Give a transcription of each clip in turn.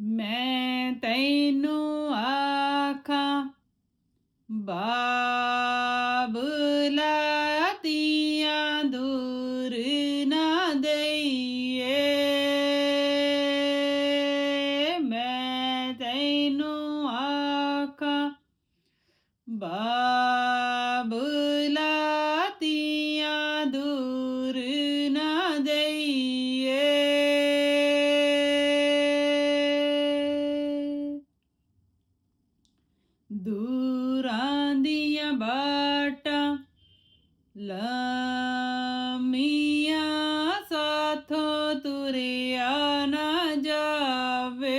ਮੈਂ ਤੈਨੂੰ ਆਖਾਂ ਬਾਬਲਾ ਦੂਰ ਨਾ ਦਈਏ। ਮੈਂ ਤੈਨੂੰ ਆਖਾਂ ਬਾਬਲਾ ਦੂਰਾਂ ਦੀਆਂ ਬਾਟਾਂ ਲੰਮੀਆਂ ਸਾਥੋਂ ਤੁਰਿਆ ਨਾ ਜਾਵੇ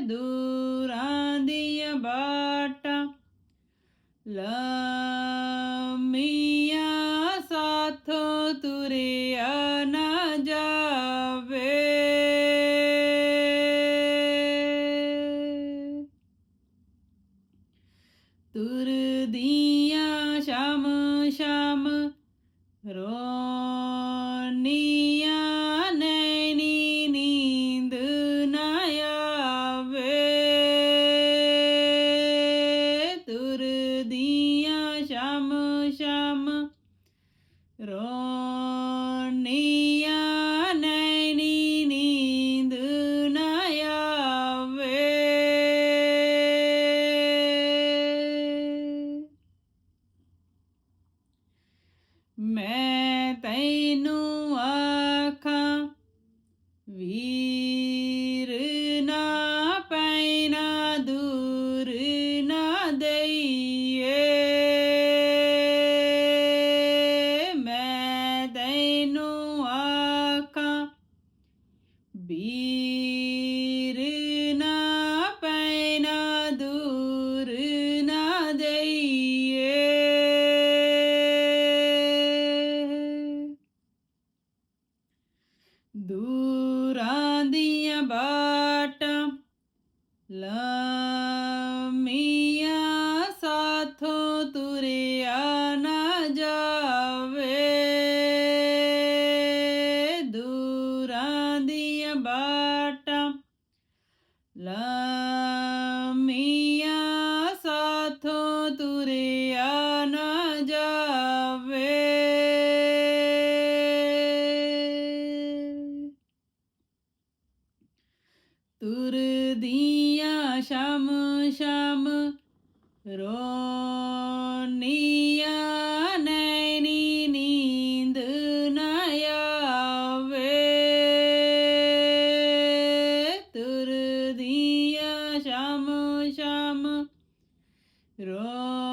ਦੂਰਾਂ ਦੀਆਂ ਬਾਟਾਂ ਲੰਮੀਆਂ ਸਾਥੋਂ ਸ਼ਮ ਸ਼ਾਮ ਰੋਨੀਆਂ ਮੈਂ ਤੈਨੂੰ ਆਖਾਂ ਵੀਰ ਨਾ ਪੈਣਾ ਦੂਰ ਨਾ ਦਈਏ। ਮੈਂ ਤੈਨੂੰ ਆਖਾਂ ਵੀਰ ਦੀਆਂ ਬਾਟਾਂ ਲੰਮੀਆਂ ਸਾਥੋਂ ਤੁਰਿਆ ਨਾ ਜਾਵੇ। ਦੂਰਾਂ ਦੀਆਂ ਬਾਟਾਂ ਲੰਮੀਆਂ ਤੁਰਦੀਆਂ ਸ਼ਾਮ ਸ਼ਾਮ ਰੋਨੀਆਂ ਨੈਣੀ ਨੀਂਦ ਨਾ ਤੁਰਦੀਆਂ ਸ਼ਾਮ ਸ਼ਾਮ ਰੋਨੀਆਂ